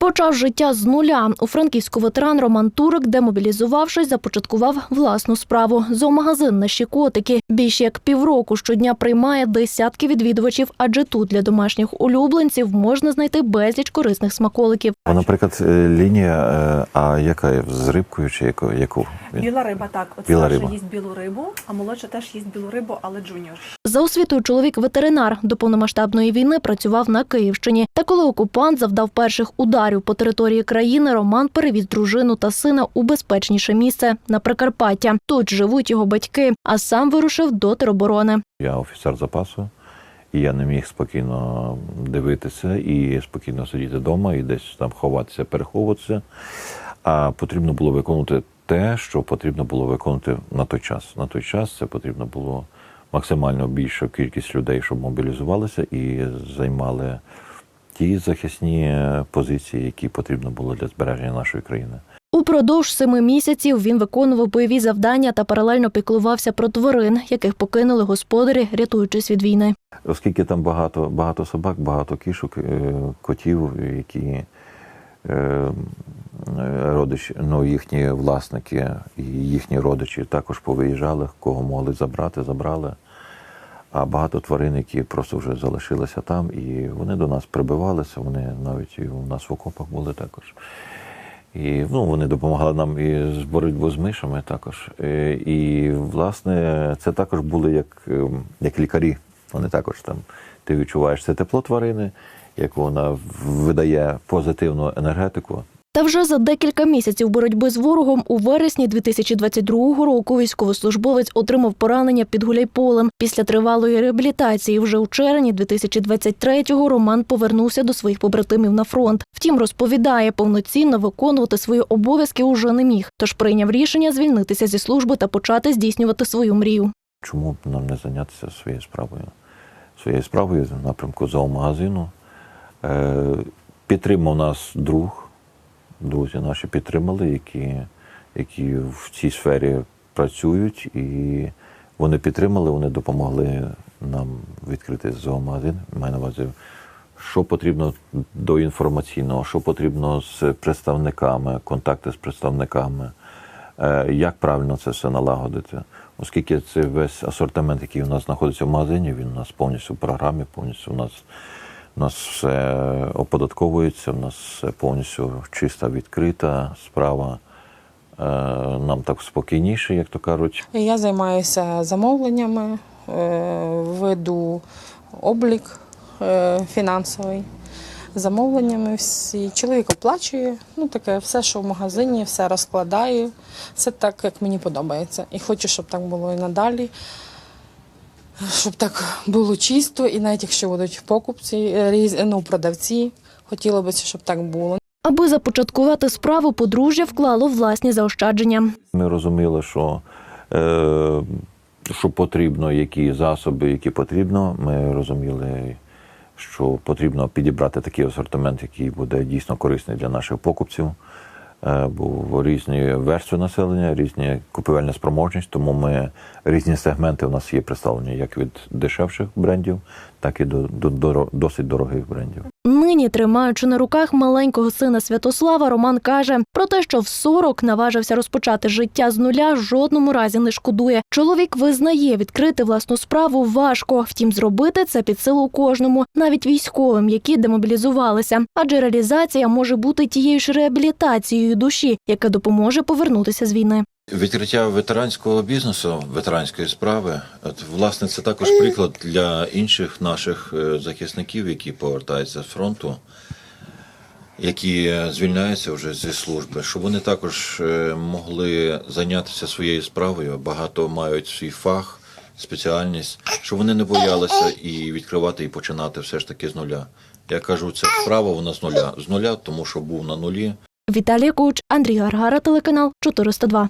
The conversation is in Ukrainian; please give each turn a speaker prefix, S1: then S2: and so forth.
S1: Почав життя з нуля. У франківську ветеран Роман Турик, демобілізувавшись, започаткував власну справу. Зоомагазин «Наші котики». Більш як півроку щодня приймає десятки відвідувачів, адже тут для домашніх улюбленців можна знайти безліч корисних смаколиків.
S2: Наприклад, е, лінія, е, а яка з рибкою чи яку?
S3: Біла риба, так. От
S2: Біла
S3: старша
S2: риба.
S3: їсть білу рибу, а молодша теж їсть білу рибу, але джуніор.
S1: За освітою чоловік ветеринар до повномасштабної війни працював на Київщині. Та коли окупант завдав перших ударів по території країни, Роман перевіз дружину та сина у безпечніше місце на Прикарпаття. Тут живуть його батьки, а сам вирушив до тероборони.
S2: Я офіцер запасу, і я не міг спокійно дивитися і спокійно сидіти вдома і десь там ховатися, переховуватися. А потрібно було виконувати те, що потрібно було виконувати на той час. На той час це потрібно було максимально більша кількість людей, щоб мобілізувалися і займали ті захисні позиції, які потрібно було для збереження нашої країни.
S1: Упродовж семи місяців він виконував бойові завдання та паралельно піклувався про тварин, яких покинули господарі, рятуючись від війни.
S2: Оскільки там багато, багато собак, багато кішок, е, котів, які е, родичі, ну, їхні власники і їхні родичі також повиїжджали, кого могли забрати, забрали. А багато тварин, які просто вже залишилися там, і вони до нас прибивалися, вони навіть і у нас в окопах були також. І ну, вони допомагали нам і з боротьбою з мишами також. Е, І, власне, це також були як, ем, як лікарі. Вони також там, ти відчуваєш це тепло тварини, як вона видає позитивну енергетику.
S1: Та вже за декілька місяців боротьби з ворогом у вересні 2022 року військовослужбовець отримав поранення під Гуляйполем. Після тривалої реабілітації вже у червні 2023-го Роман повернувся до своїх побратимів на фронт. Втім, розповідає, повноцінно виконувати свої обов'язки уже не міг, тож прийняв рішення звільнитися зі служби та почати здійснювати свою мрію.
S2: Чому б нам не зайнятися своєю справою? Своєю справою в напрямку зоомагазину. Е, підтримав нас друг, друзі наші підтримали, які, які в цій сфері працюють, і вони підтримали, вони допомогли нам відкрити зоомагазин. Маю на увазі, що потрібно до інформаційного, що потрібно з представниками, контакти з представниками, е, як правильно це все налагодити. Оскільки це весь асортимент, який у нас знаходиться в магазині, він у нас повністю в програмі, повністю у нас, у нас все оподатковується, у нас все повністю чиста, відкрита справа. Е, Нам так спокійніше, як то кажуть.
S4: Я займаюся замовленнями, е, веду облік е, фінансовий, замовленнями всі. Чоловік оплачує, ну таке все, що в магазині, все розкладаю. Все так, як мені подобається. І хочу, щоб так було і надалі. Щоб так було чисто, і навіть якщо будуть покупці, е, різ- ну, продавці, хотілося б, щоб так було.
S1: Аби започаткувати справу, подружжя вклало власні заощадження.
S2: Ми розуміли, що, е, що потрібно, які засоби, які потрібно. Ми розуміли, що потрібно підібрати такий асортимент, який буде дійсно корисний для наших покупців. Е, Бо різні верстви населення, різні купівельна спроможність, тому ми різні сегменти у нас є представлені як від дешевших брендів, так і до, до, до досить дорогих брендів.
S1: Нині, тримаючи на руках маленького сина Святослава, Роман каже про те, що в 40 наважився розпочати життя з нуля, жодному разі не шкодує. Чоловік визнає, відкрити власну справу важко. Втім, зробити це під силу кожному, навіть військовим, які демобілізувалися. Адже реалізація може бути тією ж реабілітацією душі, яка допоможе повернутися з війни.
S5: Відкриття ветеранського бізнесу, ветеранської справи, от, власне, це також приклад для інших наших е, захисників, які повертаються з фронту, які звільняються вже зі служби, щоб вони також е, могли зайнятися своєю справою. Багато мають свій фах, спеціальність, щоб вони не боялися і відкривати і починати все ж таки з нуля. Я кажу, це справа вона з нуля. З нуля, тому що був на нулі,
S1: Віталій Куч, Андрій Гаргара, телеканал 402.